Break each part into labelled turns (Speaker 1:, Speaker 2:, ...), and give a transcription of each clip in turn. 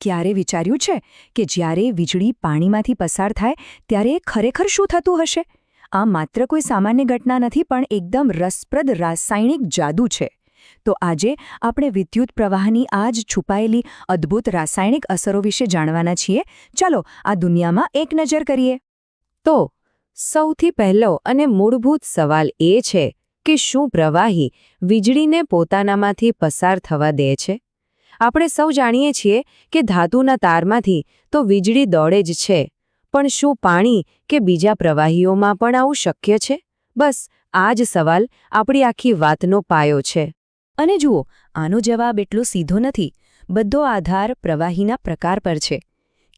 Speaker 1: ક્યારે વિચાર્યું છે કે જ્યારે વીજળી પાણીમાંથી પસાર થાય ત્યારે ખરેખર શું થતું હશે? આ માત્ર કોઈ સામાન્ય ઘટના નથી, પણ એકદમ રસપ્રદ રાસાયણિક જાદુ છે. તો આજે આપણે વિદ્યુત પ્રવાહની આ જ છુપાયેલી અદ્ભુત રાસાયણિક અસરો વિશે જાણવાના છીએ. ચાલો, આ દુનિયામાં એક નજર કરીએ.
Speaker 2: તો, સૌથી પહેલો અને મૂળભૂત સવાલ એ છે કે શું પ્રવાહી વીજળીને પોતાનામાંથી પસાર થવા દે છે? આપણે સૌ જાણીએ છીએ કે ધાતુના તારમાંથી તો વીજળી દોડે જ છે. પણ શું પાણી કે બીજા પ્રવાહીઓમાં પણ આવું શક્ય છે? બસ, આ જ સવાલ આપણી આખી વાતનો પાયો છે.
Speaker 1: અને જુઓ, આનો જવાબ એટલો સીધો નથી. બધો આધાર પ્રવાહીના પ્રકાર પર છે.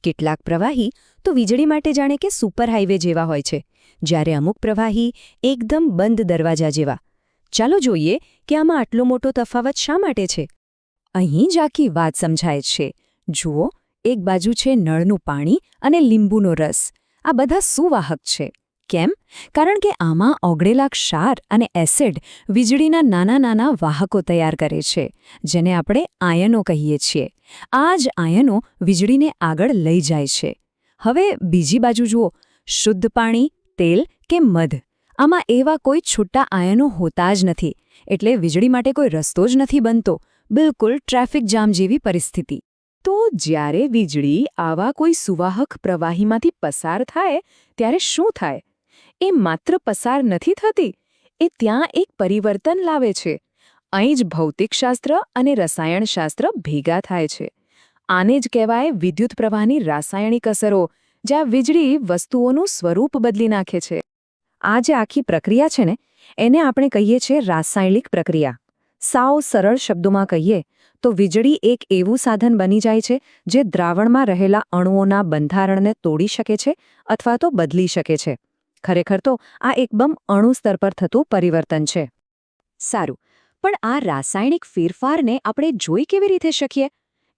Speaker 1: કેટલાક પ્રવાહી તો વીજળી માટે જાણે કે સુપર હાઈવે જેવા હોય છે, જ્યારે અમુક પ્રવાહી એકદમ બંધ દરવાજા જેવા. ચાલો જોઈએ કે આમાં આટલો મોટો તફાવત શા માટે છે? અહીં જ આખી વાત સમજાય છે. જુઓ, એક બાજુ છે નળનું પાણી અને લીંબુનો રસ. આ બધા સુવાહક છે. કેમ? કારણ કે આમાં ઓગળેલા ક્ષાર અને એસિડ વીજળીના નાના નાના વાહકો તૈયાર કરે છે, જેને આપણે આયનો કહીએ છીએ. આ જ આયનો વીજળીને આગળ લઈ જાય છે. હવે બીજી બાજુ જુઓ. શુદ્ધ પાણી, તેલ કે મધ? આમાં એવા કોઈ છૂટા આયનો હોતા જ નથી, એટલે વીજળી માટે કોઈ રસ્તો જ નથી બનતો. બિલકુલ ટ્રાફિક જામ જેવી પરિસ્થિતિ. તો જ્યારે વીજળી આવા કોઈ સુવાહક પ્રવાહીમાંથી પસાર થાય, ત્યારે શું થાય? એ માત્ર પસાર નથી થતી, એ ત્યાં એક પરિવર્તન લાવે છે. અહીં જ ભૌતિકશાસ્ત્ર અને રસાયણશાસ્ત્ર ભેગા થાય છે. આને જ કહેવાય વિદ્યુત પ્રવાહની રાસાયણિક અસરો, જ્યાં વીજળી વસ્તુઓનું સ્વરૂપ બદલી નાખે છે. આ જે આખી પ્રક્રિયા છે ને, એને આપણે કહીએ છીએ રાસાયણિક પ્રક્રિયા. સાવ સરળ શબ્દોમાં કહીએ, તો વીજળી એક એવું સાધન બની જાય છે, જે દ્રાવણમાં રહેલા અણુઓના બંધારણને તોડી શકે છે અથવા તો બદલી શકે છે. ખરેખર તો આ એકદમ અણુ સ્તર પર થતું પરિવર્તન છે. સારું, પણ આ રાસાયણિક ફેરફારને આપણે જોઈ કેવી રીતે શકીએ?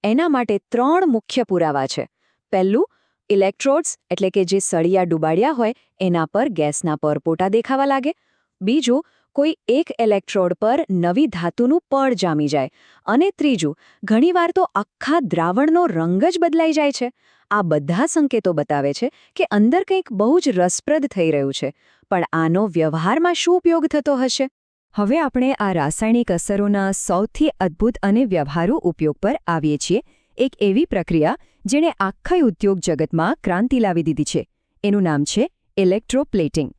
Speaker 1: એના માટે ત્રણ મુખ્ય પુરાવા છે. પહેલું, ઇલેક્ટ્રોડ્સ, એટલે કે જે સળિયા ડુબાડ્યા હોય, એના પર ગેસના પરપોટા દેખાવા લાગે. બીજું કોઈ એક ઇલેક્ટ્રોડ પર નવી ધાતુનું પડ જામી જાય. અને ત્રીજું, ઘણીવાર તો આખા દ્રાવણનો રંગ જ બદલાઈ જાય છે. આ બધા સંકેતો બતાવે છે કે અંદર કંઈક બહુ જ રસપ્રદ થઈ રહ્યું છે. પણ આનો વ્યવહારમાં શું ઉપયોગ થતો હશે? હવે આપણે આ રાસાયણિક અસરોના સૌથી અદ્ભુત અને વ્યવહારુ ઉપયોગ પર આવીએ છીએ. એક એવી પ્રક્રિયા જેણે આખા ઉદ્યોગ જગતમાં ક્રાંતિ લાવી દીધી છે. એનું નામ છે ઇલેક્ટ્રોપ્લેટિંગ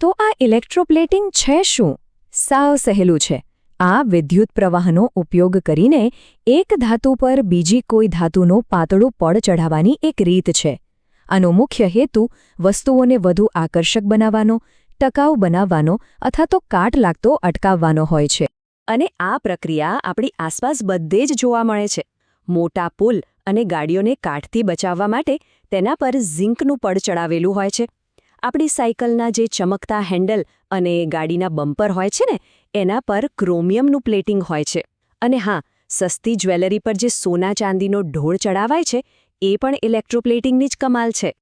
Speaker 1: તો આ ઇલેક્ટ્રોપ્લેટિંગ છે શું? સાવ સહેલું છે. આ વિદ્યુત પ્રવાહનો ઉપયોગ કરીને એક ધાતુ પર બીજી કોઈ ધાતુનો પાતળું પડ ચઢાવવાની એક રીત છે. આનો મુખ્ય હેતુ વસ્તુઓને વધુ આકર્ષક બનાવવાનો, ટકાઉ બનાવવાનો અથવા તો કાટ લાગતો અટકાવવાનો હોય છે. અને આ પ્રક્રિયા આપણી આસપાસ બધે જ જોવા મળે છે. મોટા પુલ અને ગાડીઓને કાઠથી બચાવવા માટે તેના પર ઝિંકનું પડ ચડાવેલું હોય છે. આપણી સાયકલના જે ચમકતા હેન્ડલ અને ગાડીના બમ્પર હોય છે ને, એના પર ક્રોમિયમનું પ્લેટિંગ હોય છે. અને હા, સસ્તી જ્વેલરી પર જે સોના ચાંદીનો ઢોળ ચડાવાય છે, એ પણ ઇલેક્ટ્રોપ્લેટિંગની જ કમાલ છે.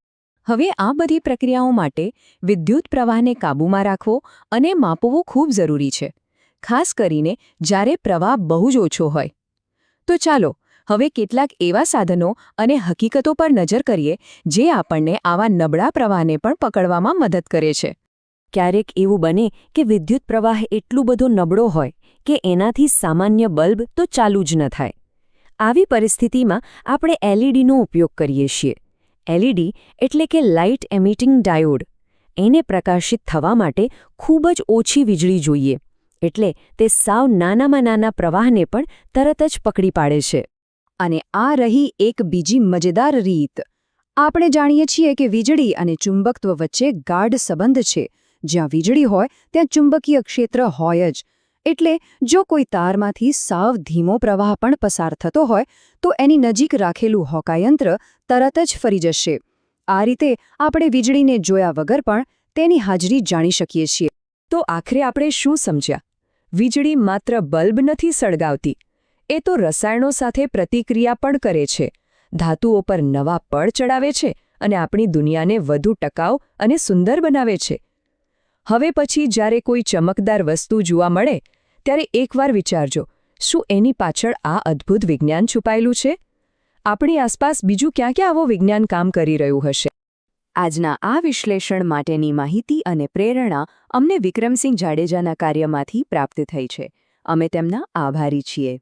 Speaker 1: હવે આ બધી પ્રક્રિયાઓ માટે વિદ્યુત પ્રવાહને કાબૂમાં રાખવો અને માપવો ખૂબ જરૂરી છે. ખાસ કરીને જ્યારે પ્રવાહ બહુ જ ઓછો હોય. તો ચાલો હવે કેટલાક એવા સાધનો અને હકીકતો પર નજર કરીએ, જે આપણને આવા નબળા પ્રવાહને પણ પકડવામાં મદદ કરે છે. ક્યારેક એવું બને કે વિદ્યુત પ્રવાહ એટલું બધો નબળો હોય કે એનાથી સામાન્ય બલ્બ તો ચાલુ જ ન થાય. આવી પરિસ્થિતિમાં આપણે એલઈડીનો ઉપયોગ કરીએ છીએ. એલઈડી એટલે કે લાઇટ એમિટિંગ ડાયોડ. એને પ્રકાશિત થવા માટે ખૂબ જ ઓછી વીજળી જોઈએ. એટલે તે સાવ નાનામાં નાના પ્રવાહને પણ તરત જ પકડી પાડે છે. અને આ રહી એક બીજી મજેદાર રીત. આપણે જાણીએ છીએ કે વીજળી અને ચુંબકત્વ વચ્ચે ગાઢ સંબંધ છે. જ્યાં વીજળી હોય, ત્યાં ચુંબકીય ક્ષેત્ર હોય જ. એટલે જો કોઈ તારમાંથી સાવ ધીમો પ્રવાહ પણ પસાર થતો હોય, તો એની નજીક રાખેલું હોકાયંત્ર તરત જ ફરી જશે. આ રીતે આપણે વીજળીને જોયા વગર પણ તેની હાજરી જાણી શકીએ છીએ. તો આખરે આપણે શું સમજ્યા? વીજળી માત્ર બલ્બ નથી સળગાવતી. એ તો રસાયણો સાથે પ્રતિક્રિયા પણ કરે છે. ધાતુઓ પર નવા પડ ચડાવે છે અને આપણી દુનિયાને વધુ ટકાઉ અને સુંદર બનાવે છે. હવે પછી જ્યારે કોઈ ચમકદાર વસ્તુ જોવા મળે, ત્યારે એકવાર વિચારજો, શું એની પાછળ આ અદ્ભુત વિજ્ઞાન છુપાયેલું છે? આપણી આસપાસ બીજું ક્યાં ક્યાં આવો વિજ્ઞાન કામ કરી રહ્યું હશે? આજના આ વિશ્લેષણ માટેની માહિતી અને પ્રેરણા અમને વિક્રમસિંહ જાડેજાના કાર્યમાંથી પ્રાપ્ત થઈ છે. અમે તેમના આભારી છીએ.